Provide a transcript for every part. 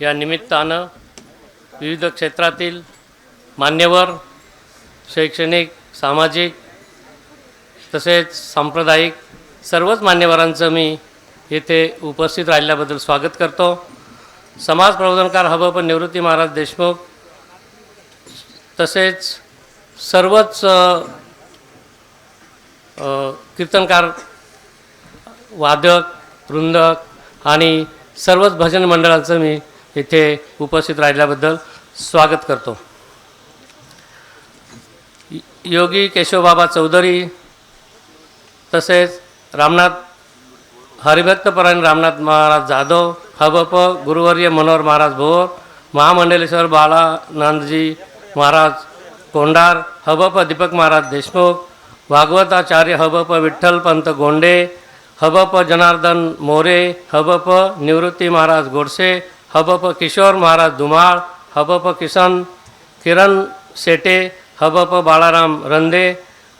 या निमित्तानं विविध क्षेत्रातील मान्यवर शैक्षणिक सामाजिक तसेच सांप्रदायिक सर्वच मान्यवरांचं मी येथे उपस्थित राहिल्याबद्दल स्वागत करतो. समाज प्रबोधनकार पण निवृत्ती महाराज देशमुख तसेच सर्वच कीर्तनकार वादक वृंदक आणि सर्वच भजन मंडळांचं मी इथे उपस्थित राहिल्याबद्दल स्वागत करतो. योगी केशवबाबा चौधरी तसेच रामनाथ हरिभक्तपरायण रामनाथ महाराज जाधव हबप गुरुवर्य मनोहर महाराज भोर महामंडलेश्वर बालानंदजी महाराज कोंडार हबप दीपक महाराज देशमुख भागवताचार्य हबप विठ्ठलपंत गोंडे हबप जनार्दन मोरे हबप निवृत्ती महाराज गोडसे हबप किशोर महाराज धुमाळ हबप किसन किरण शेटे हबप बाळाराम रंदे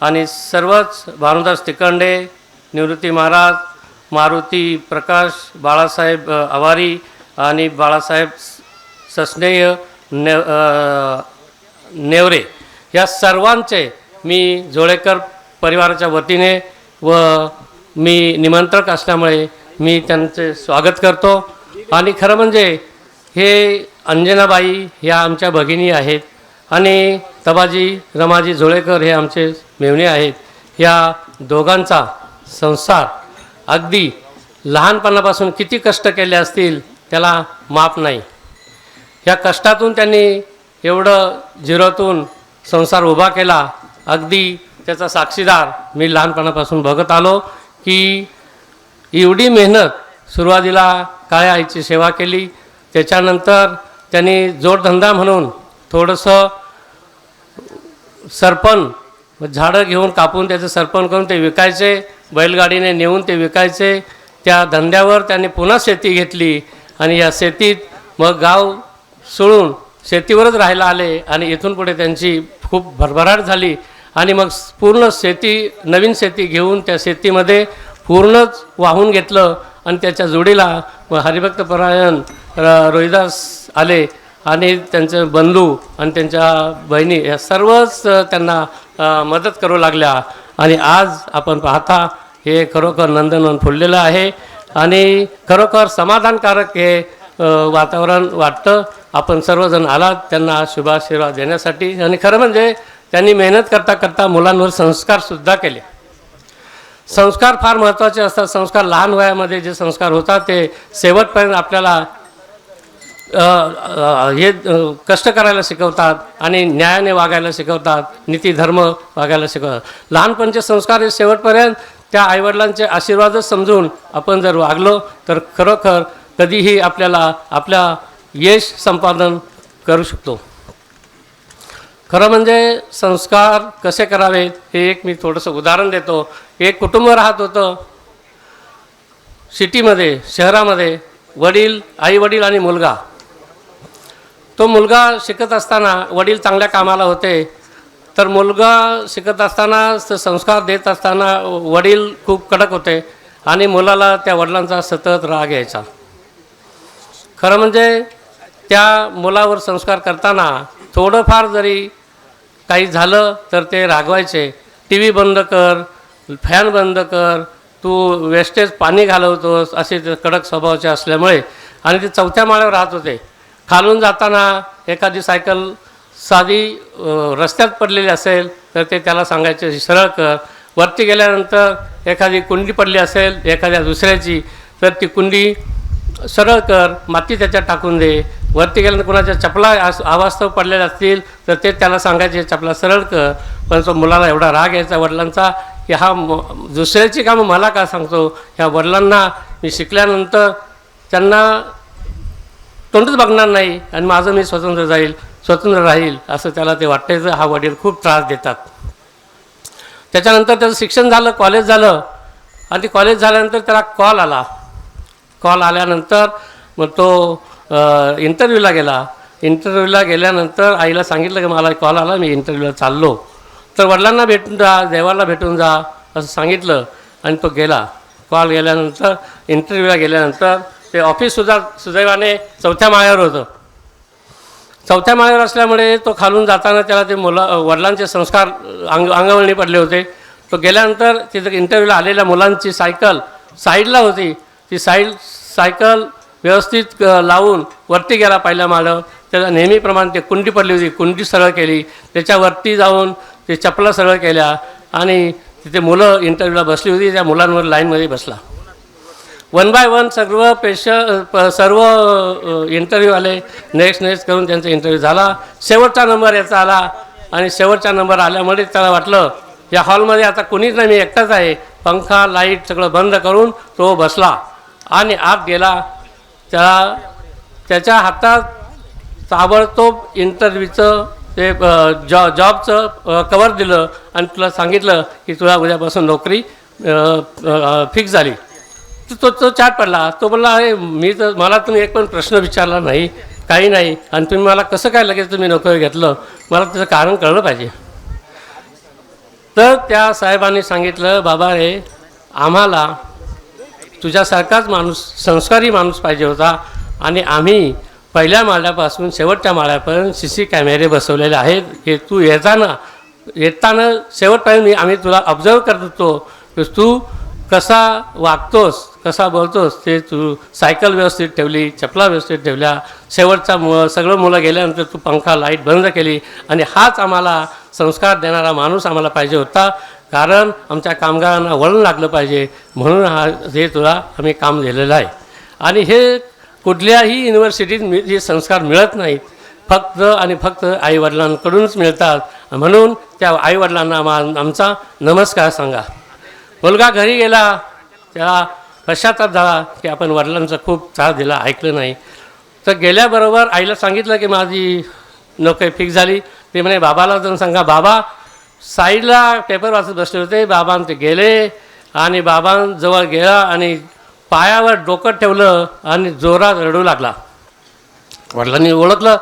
आणि सर्वच भानुदास तिकंडे निवृत्ती महाराज मारुती प्रकाश बाळासाहेब आवारी आणि बाळासाहेब सस्नेह ने नेवरे. या सर्वांचे मी जोळेकर परिवाराच्या वतीने व मी निमंत्रक असल्यामुळे मी त्यांचे स्वागत करतो. आणि खरं म्हणजे हे अंजनाबाई ह्या आमच्या भगिनी आहेत आणि तबाजी रमाजी झुळेकर हे आमचे मेवणे आहेत. या दोघांचा संसार अगदी लहानपणापासून किती कष्ट केले असतील त्याला माप नाही. या कष्टातून त्यांनी एवढं झिरोतून संसार उभा केला. अगदी त्याचा साक्षीदार मी लहानपणापासून बघत आलो की एवढी मेहनत सुरुवातीला काळ्या आईची सेवा केली त्याच्यानंतर त्यांनी जोडधंदा म्हणून थोडंसं सरपण झाडं घेऊन कापून त्याचं सरपण करून ते विकायचे बैलगाडीने नेऊन ते विकायचे. त्या धंद्यावर त्यांनी पुन्हा शेती घेतली आणि या शेतीत मग गाव सोडून शेतीवरच राहायला आले आणि इथून पुढे त्यांची खूप भरभराट झाली. आणि मग पूर्ण शेती नवीन शेती घेऊन त्या शेतीमध्ये पूर्णच वाहून घेतलं. आणि त्याच्या जोडीला हरिभक्त हरिभक्तपरायण र- रोहिदास आले आणि त्यांचे बंधू आणि त्यांच्या बहिणी या सर्वच त्यांना मदत करू लागल्या. आणि आज आपण पाहता हे खरोखर नंदनवन फुललेलं आहे. आणि खरोखर समाधानकारक हे वातावरण वाटतं. आपण सर्वजण आलात त्यांना शुभाशीर्वाद देण्यासाठी. आणि खरं म्हणजे त्यांनी मेहनत करता करता मुलांवर संस्कारसुद्धा केले. संस्कार फार महत्त्वाचे असतात. संस्कार लहान वयामध्ये जे संस्कार होतात ते शेवटपर्यंत आपल्याला हे कष्ट करायला शिकवतात आणि न्यायाने वागायला शिकवतात नीती धर्म वागायला शिकवतात. लहानपणचे संस्कार हे शेवटपर्यंत त्या आईवडिलांचे आशीर्वादच समजून आपण जर वागलो तर खरोखर कधीही आपल्याला आपल्या यश संपादन करू शकतो. खरं म्हणजे संस्कार कसे करावेत हे एक मी थोडंसं उदाहरण देतो. एक कुटुंब राहत होतं. सिटीमध्ये शहरामध्ये वडील आई वडील आणि मुलगा. तो मुलगा शिकत असताना वडील चांगल्या कामाला होते. तर मुलगा शिकत असताना संस्कार देत असताना वडील खूप कडक होते आणि मुलाला त्या वडिलांचा सतत राग यायचा. खरं म्हणजे त्या मुलावर संस्कार करताना थोडंफार जरी काही झालं तर ते रागवायचे. टी व्ही बंद कर फॅन बंद कर तू वेस्टेज पाणी घालवतोस असे ते कडक स्वभावाचे असल्यामुळे. आणि ते चौथ्या माळ्यावर राहत होते. खालून जाताना एखादी सायकल साधी रस्त्यात पडलेली असेल तर ते त्याला सांगायचे सरळ कर. वरती गेल्यानंतर एखादी कुंडी पडली असेल एखाद्या दुसऱ्याची तर ती कुंडी सरळ कर माती त्याच्यात टाकून दे. वरती गेल्यानंतर कोणाच्या चपला अवास्तव पडलेल्या असतील तर ते त्याला सांगायचे चपला सरळ कर. पण तो मुलाला एवढा राग यायचा वडिलांचा की हा म- दुसऱ्याची कामं मला का सांगतो? ह्या वडिलांना मी शिकल्यानंतर त्यांना तोंडच बघणार नाही आणि माझं मी स्वतंत्र जाईल स्वतंत्र राहील असं त्याला ते वाटायचं. हा वडील खूप त्रास देतात. त्याच्यानंतर त्याचं शिक्षण झालं कॉलेज झालं. आणि ते कॉलेज झाल्यानंतर त्याला कॉल आला. कॉल आल्यानंतर मग तो इंटरव्ह्यूला गेला. इंटरव्ह्यूला गेल्यानंतर आईला सांगितलं की मला कॉल आला मी इंटरव्ह्यूला चाललो. तर वडिलांना भेटून जा देवाला भेटून जा असं सांगितलं आणि तो गेला. कॉल गेल्यानंतर इंटरव्ह्यूला गेल्यानंतर ते ऑफिससुद्धा सुदैवाने चौथ्या माळ्यावर होतं. चौथ्या माळ्यावर असल्यामुळे तो खालून जाताना त्याला ते मुला वडिलांचे संस्कार अंग अंगवळणी पडले होते. तो गेल्यानंतर तिथं इंटरव्ह्यूला आलेल्या मुलांची सायकल साईडला होती. ती साईल सायकल व्यवस्थित लावून वरती गेला पहिल्या माळं त्याला नेहमीप्रमाणे ते कुंडी पडली होती कुंडी सरळ केली. त्याच्यावरती जाऊन ते चपला सरळ केल्या आणि तिथे मुलं इंटरव्ह्यूला बसली होती त्या मुलांवर लाईनमध्ये बसला. वन बाय वन सर्व पेश प- सर्व इंटरव्ह्यू आले. नेक्स्ट नेक्स्ट करून त्यांचा इंटरव्ह्यू झाला. शेवटचा नंबर याचा आला आणि शेवटचा नंबर आल्यामुळे त्याला वाटलं या हॉलमध्ये आता कोणीच नाही मी एकटाच आहे. पंखा लाइट सगळं बंद करून तो बसला. आणि आत गेला. त्याला त्याच्या हातात ताबडतोब इंटरव्ह्यूचं ते जॉ जॉबचं कवर दिलं आणि तुला सांगितलं की तुला उद्यापासून नोकरी फिक्स झाली. तो तो तो चाट पडला. तो बोलला अरे मी तर मला तुम्ही एक पण प्रश्न विचारला नाही. काही नाही. आणि तुम्ही मला कसं काय लगेच तुम्ही नोकरी घेतलं? मला त्याचं कारण कळलं पाहिजे. तर त्या साहेबांनी सांगितलं बाबा रे आम्हाला तुझ्यासारखाच माणूस संस्कारी माणूस पाहिजे होता. आणि आम्ही पहिल्या माळ्यापासून शेवटच्या माळ्यापर्यंत सी सी कॅमेरे बसवलेले आहेत. हे तू येताना येताना शेवटपर्यंत मी आम्ही तुला ऑब्झर्व करत होतो. तू कसा वागतोस कसा बोलतोस ते तू सायकल व्यवस्थित ठेवली चपला व्यवस्थित ठेवल्या. शेवटचा मु सगळं मुलं गेल्यानंतर तू पंखा लाइट बंद केली. आणि हाच आम्हाला संस्कार देणारा माणूस आम्हाला पाहिजे होता. कारण आमच्या कामगारांना वळण लागलं पाहिजे. म्हणून हा हे तुला आम्ही काम दिलेलं आहे. आणि हे कुठल्याही युनिव्हर्सिटीत मि हे संस्कार मिळत नाहीत. फक्त आणि फक्त आईवडिलांकडूनच मिळतात. म्हणून त्या आईवडिलांना मा आमचा नमस्कार सांगा. मुलगा घरी गेला. त्याला पश्चाताप झाला की आपण वडिलांचा खूप त्रास दिला ऐकलं नाही. तर गेल्याबरोबर आईला सांगितलं की माझी नोकरी फिक्स झाली. ते म्हणे बाबाला जाऊन सांगा बाबा साईडला पेपर वाचत बसले होते बाबां ते गेले आणि बाबांजवळ गेला आणि पायावर डोकं ठेवलं आणि जोरात रडू लागला. वडिलांनी ओळखलं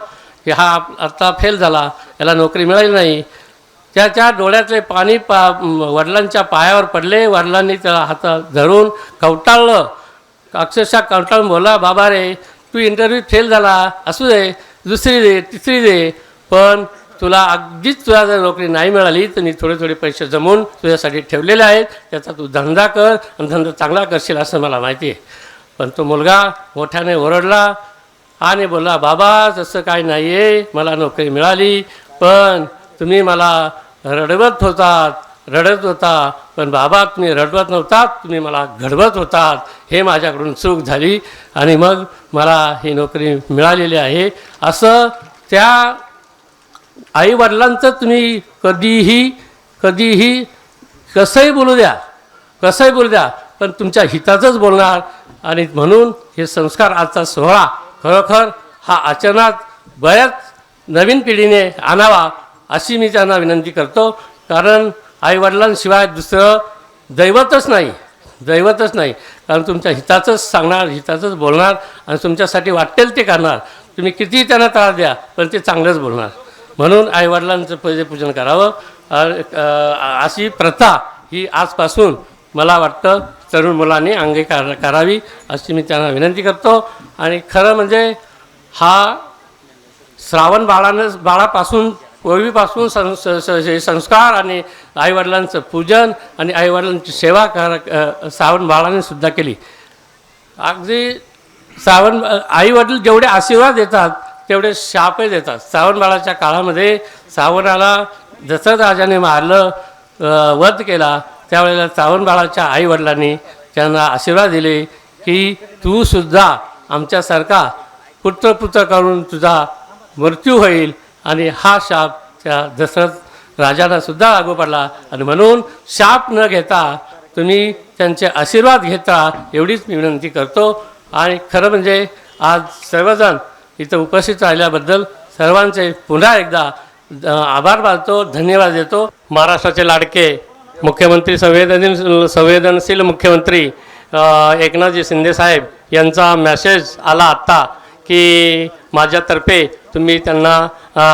की हा आत्ता आता फेल झाला याला नोकरी मिळाली नाही. त्याच्या डोळ्यातले पाणी पा वडिलांच्या पायावर पडले. वडिलांनी त्याला हात धरून कवटाळलं. अक्षरशः कवटाळून बोला बाबा रे तू इंटरव्ह्यू फेल झाला असू दे दुसरी दे तिसरी दे पण तुला अगदीच तुला जर नोकरी नाही मिळाली तर मी थोडे थोडे पैसे जमवून तुझ्यासाठी ठेवलेले आहेत. त्याचा तू धंदा कर आणि धंदा चांगला करशील असं मला माहिती आहे. पण तो मुलगा मोठ्याने ओरडला आणि बोलला बाबा तसं काय नाही आहे मला नोकरी मिळाली पण तुम्ही मला रडवत होतात रडत होता. पण बाबा तुम्ही रडवत नव्हतात तुम्ही मला घडवत होतात. हे माझ्याकडून चूक झाली आणि मग मला ही नोकरी मिळालेली आहे. असं त्या आईवडिलांचं तुम्ही कधीही कधीही कसंही बोलू द्या कसंही बोलू द्या पण तुमच्या हिताचंच बोलणार. आणि म्हणून हे संस्कार आजचा सोहळा खरोखर हा आचरणात बऱ्याच नवीन पिढीने आणावा अशी मी त्यांना विनंती करतो. कारण आईवडिलांशिवाय दुसरं दैवतच नाही दैवतच नाही. कारण तुमच्या हिताचंच सांगणार हिताचंच बोलणार आणि तुमच्यासाठी वाटेल ते करणार. तुम्ही कितीही त्यांना त्रास द्या पण ते चांगलंच बोलणार. म्हणून आईवडिलांचं पहिले पूजन करावं. अशी प्रथा ही आजपासून मला वाटतं तरुण मुलांनी अंगीकार करावी अशी मी त्यांना विनंती करतो. आणि खरं म्हणजे हा श्रावण बाळानं बाळापासून पूर्वीपासून सं संस्कार आणि आईवडिलांचं पूजन आणि आईवडिलांची सेवा कर श्रावण बाळाने सुद्धा केली. अगदी श्रावण आईवडील जेवढे आशीर्वाद देतात तेवढे शापही देतात. श्रावण बाळाच्या काळामध्ये श्रावणाला जसं राजाने मारलं वध केला त्यावेळेला श्रावण बाळाच्या त्यांना आशीर्वाद दिले की तू सुद्धा आमच्यासारखा पुत्रपुत्र करून तुझा मृत्यू होईल आणि हा शाप त्या दशरथ राजालासुद्धा लागू पडला. आणि म्हणून शाप न घेता तुम्ही त्यांचे आशीर्वाद घेता एवढीच मी विनंती करतो. आणि खरं म्हणजे आज सर्वजण इथं उपस्थित राहिल्याबद्दल सर्वांचे पुन्हा एकदा आभार मानतो धन्यवाद देतो. महाराष्ट्राचे लाडके मुख्यमंत्री संवेदनशील संवेदनशील मुख्यमंत्री एकनाथजी शिंदेसाहेब यांचा मॅसेज आला आत्ता की माझ्यातर्फे तुम्ही त्यांना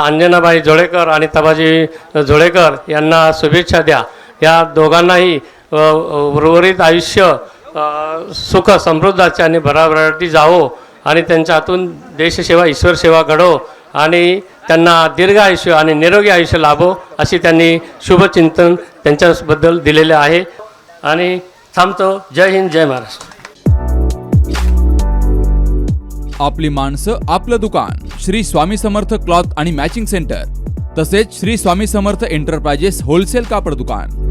अंजनाबाई जोळेकर आणि तबाजी जोळेकर यांना शुभेच्छा द्या. या दोघांनाही उर्वरित आयुष्य सुख समृद्धाचे आणि भराभराटी जावो. आणि त्यांच्या हातून देशसेवा ईश्वर सेवा घडो आणि त्यांना दीर्घ आयुष्य आणि निरोगी आयुष्य लाभो अशी त्यांनी शुभचिंतन त्यांच्याबद्दल दिलेले आहे. आणि थांबतो. जय हिंद जय महाराष्ट्र. आपली माणसं आपलं दुकान. श्री स्वामी समर्थ क्लॉथ आणि मॅचिंग सेंटर. तसेच श्री स्वामी समर्थ एंटरप्राइजेस होलसेल कापड दुकान.